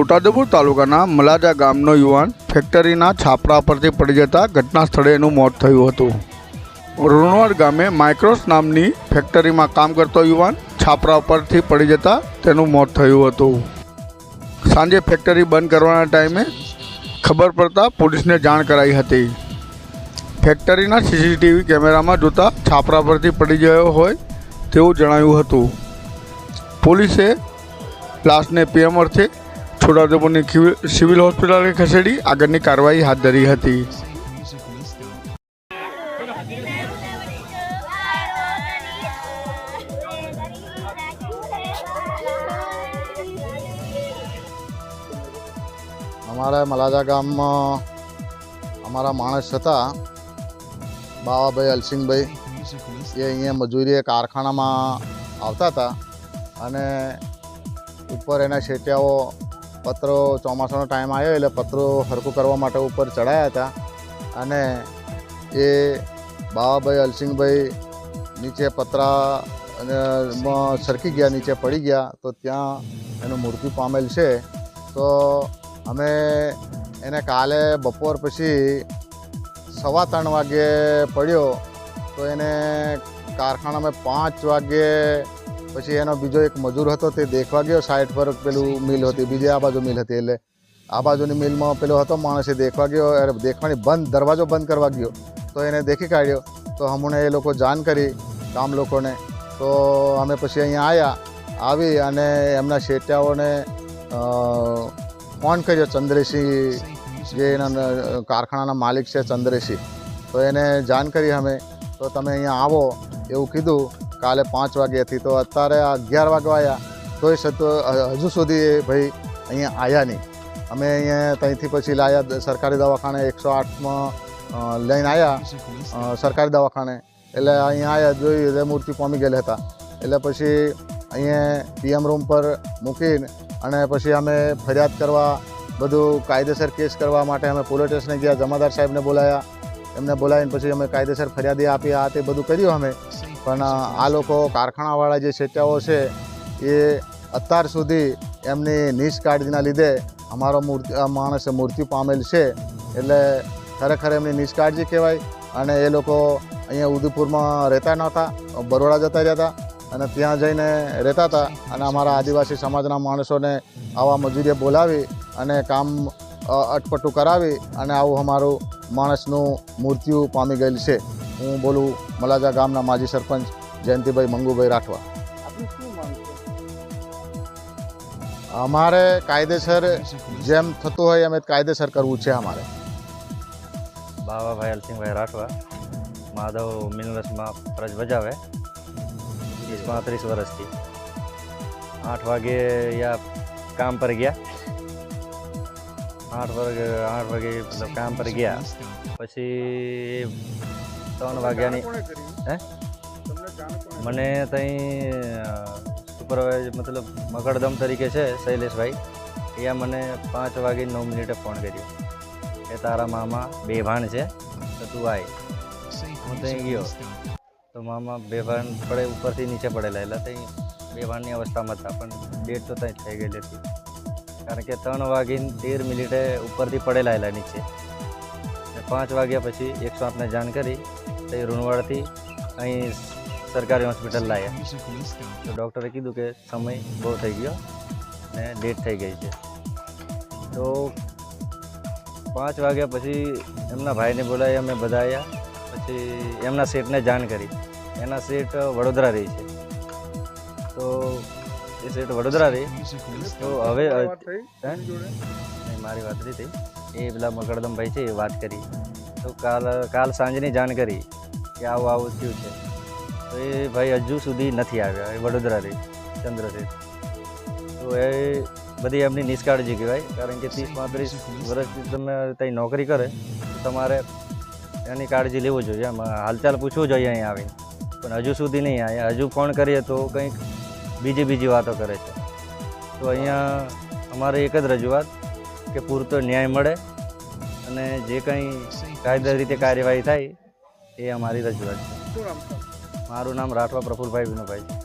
છોટાઉદેપુર તાલુકાના મલાજા ગામનો યુવાન ફેક્ટરીના છાપરા પરથી પડી જતા ઘટના સ્થળે એનું મોત થયું હતું. રૂણવાડ ગામે માઇક્રોસ નામની ફેક્ટરીમાં કામ કરતો યુવાન છાપરા પરથી પડી જતા તેનું મોત થયું હતું. સાંજે ફેક્ટરી બંધ કરવાના ટાઈમે ખબર પડતા પોલીસને જાણ કરાઈ હતી. ફેક્ટરીના સીસીટીવી કેમેરામાં જોતા છાપરા પરથી પડી ગયો હોય તેવું જણાવ્યું હતું. પોલીસે લાશને પીએમ અર્થે છોટાઉદેપુરની સિવિલ હોસ્પિટલે ખસેડી આગળની કાર્યવાહી હાથ ધરી હતી. અમારા મલાજા ગામમાં અમારા માણસ હતા, બાવાભાઈ, અલસિંગભાઈ. એ અહીંયા મજૂરીએ કારખાનામાં આવતા હતા અને ઉપર એના શેટિયાઓ પત્રો ચોમાસાનો ટાઈમ આવ્યો એટલે પત્રો હરખું કરવા માટે ઉપર ચડાયા હતા. અને એ બાવાભાઈ અલસિંગભાઈ નીચે પતરા અને સરકી ગયા, નીચે પડી ગયા, તો ત્યાં એનું મૃત્યુ પામેલ છે. તો અમે એને કાલે બપોર પછી સવા ત્રણ વાગ્યે પડ્યો, તો એને કારખાનામાં પાંચ વાગ્યે પછી એનો બીજો એક મજૂર હતો તે દેખવા ગયો સાઈડ પર પેલું મિલ હતી બીજી આ બાજુ મિલ હતી એટલે આ બાજુની મિલમાં પેલો હતો માણસે દેખવા ગયો અરે દેખવાની બંધ દરવાજો બંધ કરવા ગયો. તો એને દેખી કાઢ્યો. તો હમણાં એ લોકો જાણ કરી ગામ લોકોને. તો અમે પછી અહીંયા આવ્યા આવી અને એમના શેઠિયાઓને ફોન કર્યો ચંદ્રેશી જે એના કારખાનાના માલિક છે ચંદ્રેશી. તો એને જાણ કરી અમે. તો તમે અહીંયા આવો એવું કીધું. કાલે પાંચ વાગ્યાથી તો અત્યારે અગિયાર વાગવા આવ્યા તોય સતો હજુ સુધી ભાઈ અહીંયા આવ્યા નહીં. અમે અહીંયા ત્યાંથી પછી લાયા સરકારી દવાખાને એકસો આઠમાં લઈને આવ્યા સરકારી દવાખાને. એટલે અહીંયા આવ્યા જોઈ, એટલે મૂર્તિ પામી ગયેલા હતા. એટલે પછી અહીંયા પીએમ રૂમ પર મૂકીને અને પછી અમે ફરિયાદ કરવા, બધું કાયદેસર કેસ કરવા માટે અમે પોલીસ સ્ટેશને ગયા. જમાદાર સાહેબને બોલાયા. એમને બોલાવીને પછી અમે કાયદેસર ફરિયાદી આપી, આ તે બધું કર્યું અમે. પણ આ લોકો કારખાનાવાળા જે શેઠિયાઓ છે, એ અત્યાર સુધી એમની નિષ્કાળજીના લીધે અમારો માણસ મૃત્યુ પામેલ છે. એટલે ખરેખર એમની નિષ્કાળજી કહેવાય અને એ લોકો અહીંયા ઉદયપુરમાં રહેતા નહોતા, બરોડા જતા રહ્યા હતા અને ત્યાં જઈને રહેતા હતા અને અમારા આદિવાસી સમાજના માણસોને આવા મજૂરીએ બોલાવી અને કામ અટપટું કરાવી અને આવું અમારું માણસનું મૃત્યુ પામી ગયેલ છે. હું બોલું મલાજા ગામના માજી સરપંચ જયંતિભાઈ મંગુભાઈ રાઠવા. અમારે કાયદેસર જેમ થતું હોય એમ જ કાયદેસર કરવું છે અમારે. બાવાભાઈ અલસિંહભાઈ રાઠવા માધવ મિનરસમાં ફરજ બજાવે. ત્રીસ પાંત્રીસ વર્ષથી. આઠ વાગે યા કામ પર ગયા. આઠ વાગે આઠ વાગે મતલબ કામ પર ગયા. પછી ત્રણ વાગ્યાની હે? મને ત્યાં સુપરવાઇઝર મતલબ મકડદમ તરીકે છે શૈલેષભાઈ. એ મને પાંચ વાગે નવ મિનિટે ફોન કર્યો. કે તારા મામા બેભાન છે, તો તું આય. હું ત્યાં ગયો. તો મામા બેભાન પડે ઉપરથી નીચે પડેલા, એટલે ત્યાં બેભાનની અવસ્થામાં હતા, પણ ડેટ તો ત્યાં થઈ ગયેલી હતી. કારણ કે ત્રણ વાગીને તેર મિનિટે ઉપરથી પડેલા નીચે. પાંચ વાગ્યા પછી એકસો આઠને જાણ કરી તે રૂણવાડથી અહીં સરકારી હોસ્પિટલ લાવ્યા તો ડૉક્ટરે કીધું કે સમય બહુ થઈ ગયો ને ડેટ થઈ ગઈ છે. તો પાંચ વાગ્યા પછી એમના ભાઈને બોલાવી અમે બધા આવ્યા પછી એમના સેટને જાણ કરી. એના સેટ વડોદરા રહી છે. તો એ સેટ વડોદરા રહી. તો હવે મારી વાત નહીં થઈ. એ પેલા મકરદમભાઈ છે એ વાત કરી. તો કાલ કાલ સાંજની જાણ કરી. કે આવું આવું થયું છે. તો એ ભાઈ હજુ સુધી નથી આવ્યા, એ વડોદરાથી, ચંદ્રથી. તો એ બધી એમની નિષ્કાળજી કહેવાય, કારણ કે ત્રીસ, પાંત્રીસ વર્ષથી તમે ત્યાં નોકરી કરે, તો તમારે એની કાળજી લેવું જોઈએ. એમ હાલચાલ પૂછવું જોઈએ અહીં આવીને. પણ હજુ સુધી નહીં આવ્યા હજુ ફોન કરીએ તો કંઈક બીજી બીજી વાતો કરે છે. તો અહીંયા અમારે એક જ રજૂઆત કે પૂરતો ન્યાય મળે અને જે કંઈ કાયદા રીતે કાર્યવાહી થાય એ અમારી રજૂઆત છે. મારું નામ રાઠવા પ્રફુલભાઈ વિનુભાઈ